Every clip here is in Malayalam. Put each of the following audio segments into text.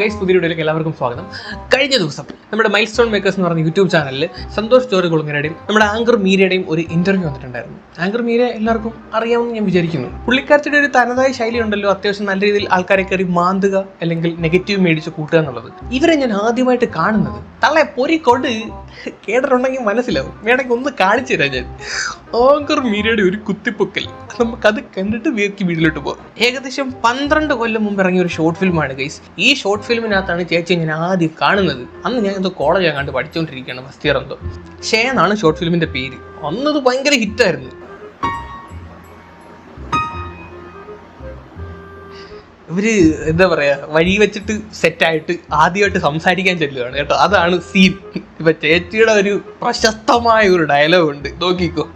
ഗൈസ് പുതിയ വീഡിയോയിലേക്ക് എല്ലാവർക്കും സ്വാഗതം. കഴിഞ്ഞ ദിവസം നമ്മുടെ മൈൽ സ്റ്റോൺ മേക്കേഴ്സ് എന്ന് പറഞ്ഞ യൂട്യൂബ് ചാനലിൽ സന്തോഷ് ജോറി കുളങ്ങരയുടെയും നമ്മുടെ ആങ്കർ മീരയുടെയും ഒരു ഇന്റർവ്യൂ വന്നിട്ടുണ്ടായിരുന്നു. ആങ്കർ മീര എല്ലാവർക്കും അറിയാമെന്ന് ഞാൻ വിചാരിക്കുന്നു. പുള്ളിക്കാരത്തിയുടെ ഒരു തനതായ ശൈലി ഉണ്ടല്ലോ അത്യാവശ്യം നല്ല രീതിയിൽ ആൾക്കാരെ കയറി മാന്തുക അല്ലെങ്കിൽ നെഗറ്റീവ് മേടിച്ച് കൂട്ടുക എന്നുള്ളത്. ഇവരെ ഞാൻ ആദ്യമായിട്ട് കാണുന്നത് തള്ളെ പൊരി കൊണ്ട് കേട്ടിട്ടുണ്ടെങ്കിൽ മനസ്സിലാവും. വേണമെങ്കിൽ ഒന്ന് കാണിച്ചു തരാം ഞാൻ. ഓങ്കർ മീരയുടെ ഒരു കുത്തിപ്പൊക്കൽ. നമുക്കത് കണ്ടിട്ട് വീക്കി വീട്ടിലോട്ട് പോകാം. ഏകദേശം പന്ത്രണ്ട് കൊല്ലം മുമ്പ് ഇറങ്ങിയ ഒരു ഷോർട്ട് ഫിലിമാണ് ഗൈസ് ഈ ഷോർട്ട് ഫിലിമിനകത്താണ് ചേച്ചി ഞാൻ ആദ്യം കാണുന്നത്. അന്ന് ഞാൻ എന്തോ കോളേജ് കണ്ട് പഠിച്ചുകൊണ്ടിരിക്കുകയാണ് ഫസ്റ്റ് ഇയർ എന്തോ. ഷേ എന്നാണ് ഷോർട്ട് ഫിലിമിന്റെ പേര്. അന്നത് ഭയങ്കര ഹിറ്റായിരുന്നു ഇവർ എന്താ പറയാ വഴി വെച്ചിട്ട് സെറ്റായിട്ട് ആദ്യമായിട്ട് സംസാരിക്കാൻ ചെല്ലുകയാണ് കേട്ടോ. അതാണ് സീൻ ഇപ്പൊ ചേച്ചിയുടെ ഒരു പ്രശസ്തമായ ഒരു ഡയലോഗ് ഉണ്ട്. നോക്കിക്കോ.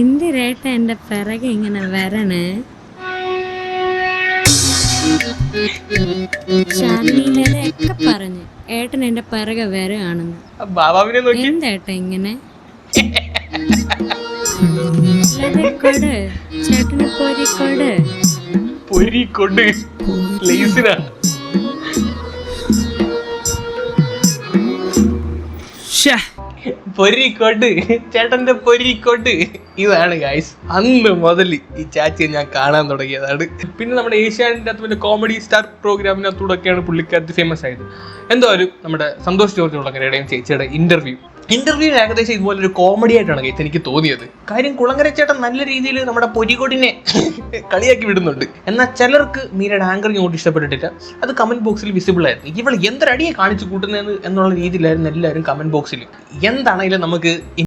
എന്തിരേട്ട എന്റെ പിറകെ ഇങ്ങനെ വരണേ? പറഞ്ഞു ഏട്ടൻ എന്റെ പിറകെ വരാണെന്ന് ബാബാവിനെ നോക്കി. എന്തേട്ട ഇങ്ങനെ? ചേട്ടന് പൊരിക്കൊട്. ലേസിനാണ് പൊരിക്കോട്ട് ചേട്ടന്റെ പൊരിക്കോട്ട് ഇതാണ് ഗായ്സ് അന്ന് മുതൽ ഈ ചാച്ചിയെ ഞാൻ കാണാൻ തുടങ്ങിയതാണ്. പിന്നെ നമ്മുടെ ഏഷ്യാനിന്റെ അകത്ത് പിന്നെ കോമഡി സ്റ്റാർ പ്രോഗ്രാമിനകത്തൂടെയൊക്കെയാണ് പുള്ളിക്കാരത്ത് ഫേമസ് ആയത്. എന്തോ ഒരു നമ്മുടെ സന്തോഷ് ജോർജ് കുളങ്ങരയുടെയും ചേച്ചിയുടെ ഇന്റർവ്യൂ ഇന്റർവ്യൂ ഏകദേശം ഇതുപോലെ ഒരു കോമഡി ആയിട്ടാണ് ഗൈസ് എനിക്ക് തോന്നിയത്. കാര്യം കുളങ്ങര ചേട്ടൻ നല്ല രീതിയിൽ നമ്മുടെ പൊരികൊടിനെ കളിയാക്കി വിടുന്നുണ്ട്. എന്നാൽ ചിലർക്ക് മീരയുടെ ആങ്കറിങ് ഇങ്ങോട്ട് ഇഷ്ടപ്പെട്ടിട്ടില്ല. അത് കമന്റ് ബോക്സിൽ വിസിബിൾ ആയിരുന്നു. ഇവൾ എന്തൊരടിയെ കാണിച്ചു കൂട്ടുന്നതെന്ന് എന്നുള്ള രീതിയിലായിരുന്നു എല്ലാവരും കമന്റ് ബോക്സിൽ എന്താണെങ്കിലും നമുക്ക്